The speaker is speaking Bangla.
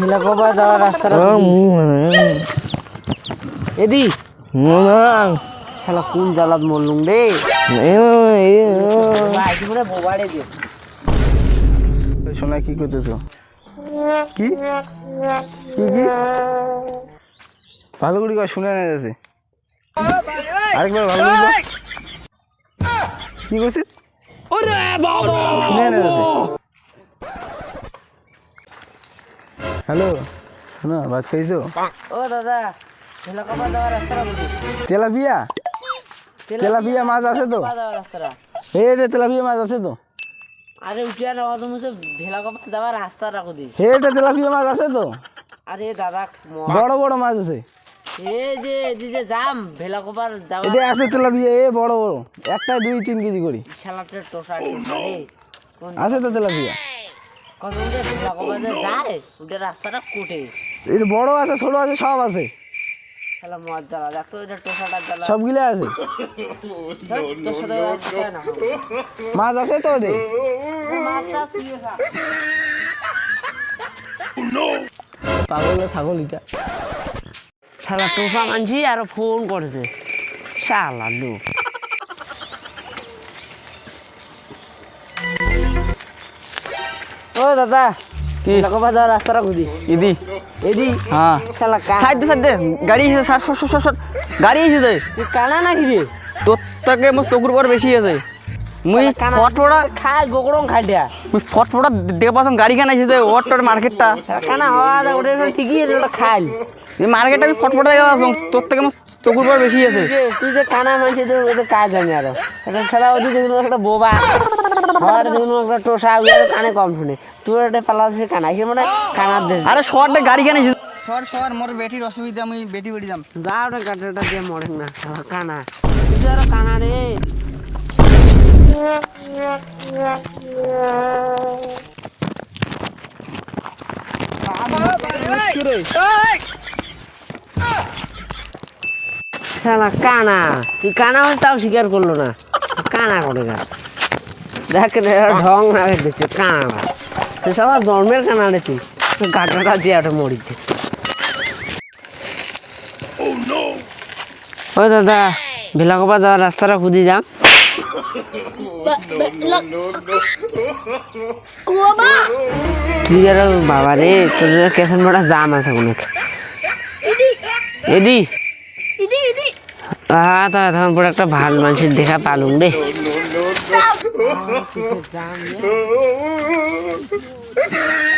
ভেলাকোবা যাওয়ার রাস্তাটা এদি। শালা কোন জ্বালাত মরলুম রে। বোবাড়ে শোনা কি করতেছো? কি? কি কি? ভালো করে শুনে না যাচ্ছে। আরেকবার ভালো। কি করছিস? শুনে না যাচ্ছে। হ্যালো শোনো ভাত খাইছো? ও দাদা যাওয়ার রাস্তাটা তেলাপিয়া? তেলাপিয়া মাছ আছে তো? যাওয়ার রাস্তাটা হে রে তেলাপিয়া মাছ আছে তো। আরে উঠিয়া নেওয়া তুমি তো ভেলাকোবা যাওয়ার রাস্তাটা কুদি হে রে তেলাপিয়া মাছ আছে তো। আরে দাদা বড় বড় মাছ আছে। এই যে এই যে এটা আছে তেলাপিয়া এ বড় বড় একটা দুই তিন কেজি করি। শালাটের টোসা আছে তো তেলাপিয়া? কত যে যায় উঠে রাস্তাটা কুটে। এটা বড় আছে ছোট আছে সব আছে। শালা দেখ তো এটা টোসাটা জ্বালা। সবগুলো আছে। হবে। মাছ আছে তো রে খা। পাগল ছাগল এটা শালা টোসা মানছি আর ফোন করেছে। শালা লোক। দাদা কি? ভেলাকোবা যাওয়ার রাস্তাটা খুঁজি ইদি? এদি হ্যাঁ শালা কা সাইড দে সাইড দে। গাড়ি এসেছে সার সর সর সর গাড়ি এসেছে তুই কানা নাকি রে? তোর থেকে মোর চকুর পর বেশি আছে। মুই ফটফটা খাই গোকরং খাই দিয়া। মুই ফটফটা দেখে পাচ্ছ গাড়ি কেন এসেছে ওর তোর মার্কেটটা কানা হওয়া ওটা ঠিকই আছে ওটা খাইল এই মার্কেটটা আমি ফটফটা দেখে পাচ্ছ তোর থেকে মোর চকুর পর বেশি আছে। তুই যে কানা তো কাজ জানি আরও এটা ছাড়া একটা বোবা একটা টোসা কানে কম শুনে। তুই একটা কানা এখানে মানে কানার দেশ। আরে শর্টে গাড়ি কেন সর সর মোর বেটির অসুবিধা আমি বেটি বেটি যাম। যা ওটা কাটাটা দিয়ে মরে না কানা। তুই আরও কানা রে। কানা তুই কানা হচ্ছে তাও স্বীকার করল না। কানা করে গা দেখ ঢং না দিচ্ছে কানা তুই সবার জন্মের কানা রে তুই গাটাটা দিয়ে ওটা মরিচ্ছে ও দাদা ভেলাকোপা যাওয়ার রাস্তাটা খুঁজে যাম। তুই আর বাবা রে তোর কেসন বড়া জাম আছে অনেক। এদি। আহ তা তখন পরে একটা ভালো মানুষের দেখা পালুম রে। down, keep it down, yeah.